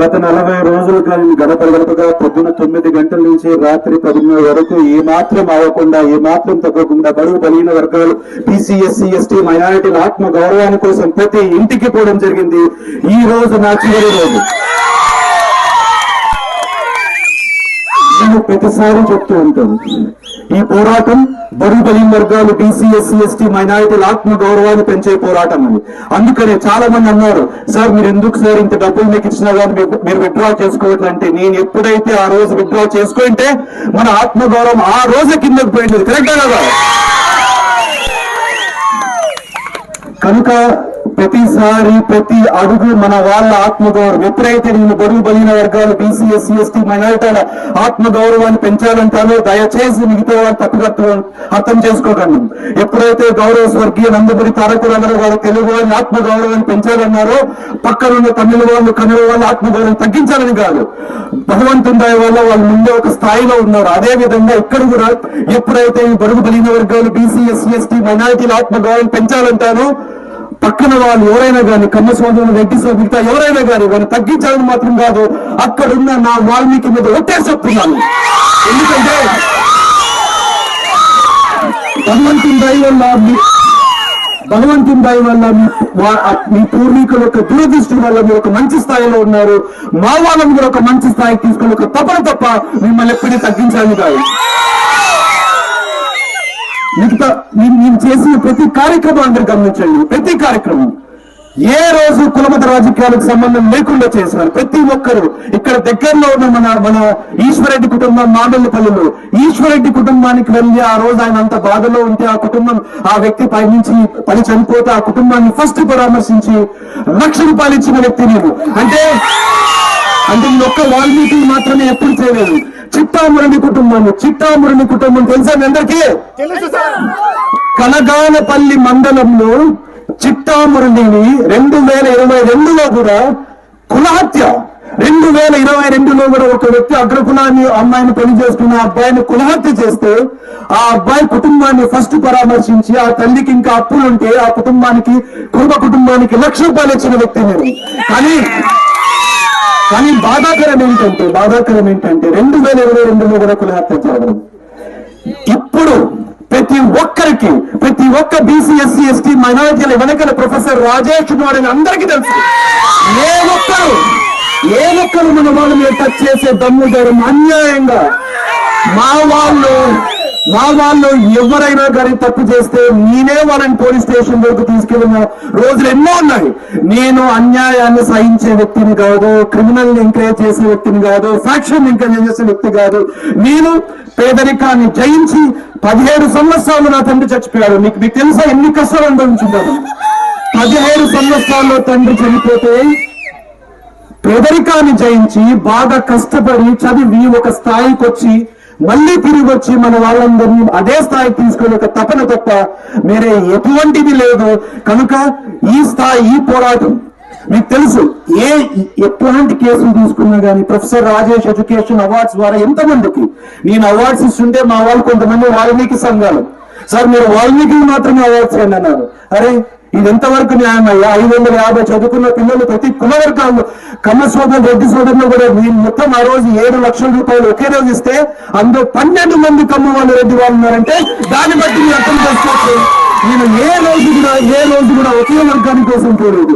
గత నలభై రోజులు నేను గడప గడపగా పొద్దున తొమ్మిది గంటల నుంచి రాత్రి పదిన్నర వరకు ఏ మాత్రం అవ్వకుండా ఏ మాత్రం తగ్గకుండా బడుగు బలిగిన వర్గాలు బీసీ ఎస్సీ ఎస్టీ మైనారిటీల ఆత్మ గౌరవాని కోసం ప్రతి ఇంటికి పోవడం జరిగింది. ఈ రోజు నా చివరి రోజు. నేను ప్రతిసారి చెప్తూ ఉంటాను. ఈ పోరాటం బరువు బలిన వర్గాలు బీసీ ఎస్సీ ఎస్టీ మైనారిటీల ఆత్మ గౌరవాన్ని పెంచే పోరాటం అని అందుకనే చాలా మంది అన్నారు సార్ మీరు ఎందుకు సార్ ఇంత డబ్బులు మీకు ఇచ్చినా కానీ మీరు విత్డ్రా చేసుకోవట్లంటే నేను ఎప్పుడైతే ఆ రోజు విత్డ్రా చేసుకుంటే మన ఆత్మ గౌరవం ఆ రోజు కిందకు పోయింది. కరెక్టా కదా? కనుక ప్రతిసారి ప్రతి అడుగు మన వాళ్ళ ఆత్మగౌరవం. ఎప్పుడైతే నేను బరువు బలిన వర్గాలు బీసీ ఎస్సీ ఎస్టీ మైనారిటీల ఆత్మగౌరవాన్ని పెంచాలంటానో దయచేసి మిగతా వాళ్ళు తప్పుగా అర్థం- చేసుకోకండి. ఎప్పుడైతే గౌరవ స్వర్గీయ నందపురి తారక రామారావు గారు తెలుగు వారి ఆత్మగౌరవాన్ని పెంచాలన్నారో పక్కనున్న తమిళ వాళ్ళు కన్నడ వాళ్ళ ఆత్మగౌరవం తగ్గించాలని కాదు. భగవంతుని దయ వల్ల వాళ్ళు ముందే ఒక స్థాయిలో ఉన్నారు. అదే విధంగా ఇక్కడ కూడా ఎప్పుడైతే ఈ బరువు బలిన వర్గాలు బీసీ ఎస్సీ ఎస్టీ మైనారిటీల ఆత్మగౌరవం పెంచాలంటారో పక్కన వాళ్ళు ఎవరైనా కానీ కమ్మ సోదరులు రెడ్డి మిగతా ఎవరైనా కానీ వారిని తగ్గించాలని మాత్రం కాదు. అక్కడున్న నా వాల్మీకి మీద ఒట్టే చెప్తున్నాను ఎందుకంటే భగవంతుని దయ వల్ల మీ- భగవంతుని దయ వల్ల మీ- పూర్వీకులు పూర్వీకుల యొక్క దురదృష్టి వల్ల మీరు ఒక మంచి స్థాయిలో ఉన్నారు. మా వాళ్ళని కూడా ఒక మంచి స్థాయికి తీసుకుని ఒక తప్పన తప్ప మిమ్మల్ని ఎప్పుడూ తగ్గించాలని కాదు. మిగతా నేను చేసిన ప్రతి కార్యక్రమం అందరు గమనించండి. ప్రతి కార్యక్రమం. ఏ రోజు కులమత రాజకీయాలకు సంబంధం లేకుండా చేశారు ప్రతి ఒక్కరు. ఇక్కడ దగ్గరలో ఉన్న మన మన ఈశ్వరెడ్డి కుటుంబం మామిళ్ళపల్లిలో ఈశ్వరెడ్డి కుటుంబానికి వెళ్ళి ఆ రోజు ఆయన అంత బాధలో ఉంటే ఆ కుటుంబం ఆ వ్యక్తి పై నుంచి పని చనిపోతే ఆ కుటుంబాన్ని ఫస్ట్ పరామర్శించి లక్ష రూపాయలు ఇచ్చిన వ్యక్తి నేను అంటే అంటే ఈ ఒక్క వాల్మీకి మాత్రమే ఎప్పుడు చేయలేదు. చిట్టామురళి కుటుంబాన్ని చిట్టామురళి కుటుంబం తెలుసా మీ అందరికీ? కనగానపల్లి మండలంలో చిట్టామురళిని రెండు వేల ఇరవై రెండులో కూడా కులహత్య రెండు వేల ఇరవై రెండులో కూడా ఒక వ్యక్తి అగ్రకులాన్ని అమ్మాయిని పెళ్ళి చేసుకున్న ఆ అబ్బాయిని కులహత్య చేస్తే ఆ అబ్బాయి కుటుంబాన్ని ఫస్ట్ పరామర్శించి ఆ తల్లికి ఇంకా అప్పులు ఉంటే ఆ కుటుంబానికి కుటుంబ కుటుంబానికి లక్ష రూపాయలు ఇచ్చిన వ్యక్తి నేను. కానీ కానీ బాధాకరం ఏంటంటే బాధాకరం ఏంటంటే రెండు వేల ఇరవై రెండులో కూడా కులహత్య జరగడం ఇప్పుడు ప్రతి ఒక్కరికి ప్రతి ఒక్క బీసీ ఎస్సీ ఎస్టీ మైనారిటీల వెనకల ప్రొఫెసర్ రాజేష్ ఉన్నాడని అందరికీ తెలుసు. ఏ ఒక్కరు ఏ ఒక్కరు మన వాళ్ళ మీద టచ్ చేసే దమ్ము ధైర్యం అన్యాయంగా మా వాళ్ళు మా వాళ్ళు ఎవరైనా కానీ తప్పు చేస్తే నేనే వాళ్ళని పోలీస్ స్టేషన్ వరకు తీసుకెళ్ళిన. రోజులు ఎన్నో ఉన్నాయి. నేను అన్యాయాన్ని సహించే వ్యక్తిని కాదు క్రిమినల్ ఎంకరేజ్ చేసే వ్యక్తిని కాదు ఫ్యాక్షన్ ఎంకరేజ్ చేసే వ్యక్తి కాదు. నేను పేదరికాన్ని జయించి పదిహేడు సంవత్సరాలు నా తండ్రి చచ్చిపోయాడు. మీకు మీకు తెలుసా ఎన్ని కష్టాలు అనుభవించున్నారు పదిహేడు సంవత్సరాల్లో తండ్రి చనిపోతే పేదరికాన్ని జయించి బాగా కష్టపడి చదివి ఒక స్థాయికి వచ్చి మళ్ళీ తిరిగి వచ్చి మన వాళ్ళందరినీ అదే స్థాయికి తీసుకునే ఒక తపన తప్ప వేరే ఎటువంటిది లేదు. కనుక ఈ స్థాయి ఈ పోరాటం మీకు తెలుసు ఏ ఎట్లాంటి కేసులు తీసుకున్నా గానీ ప్రొఫెసర్ రాజేష్ ఎడ్యుకేషన్ అవార్డ్స్ ద్వారా ఎంతమందికి నేను అవార్డ్స్ ఇస్తుంటే మా వాళ్ళు కొంతమంది వాల్మీకి సంఘాలు. సార్ మీరు వాల్మీకి మాత్రమే అవార్డ్స్ ఇవ్వండి అన్నారు. అరే ఇది ఎంతవరకు న్యాయం అయ్యా? ఐదు వందల యాభై చదువుకున్న పిల్లలు ప్రతి కుల కన్న సోదరులు రెడ్డి సోదరులు కూడా నేను మొత్తం ఆ రోజు ఏడు లక్షల రూపాయలు ఒకే రోజు ఇస్తే అందులో పన్నెండు మంది కమ్మ వాళ్ళు రెడ్డి వాళ్ళు ఉన్నారంటే దాన్ని బట్టి మీరు అర్థం చేసుకోవచ్చు. నేను ఏ రోజు కూడా ఏ రోజు కూడా ఒకే వర్గాని కోసం పోలేదు.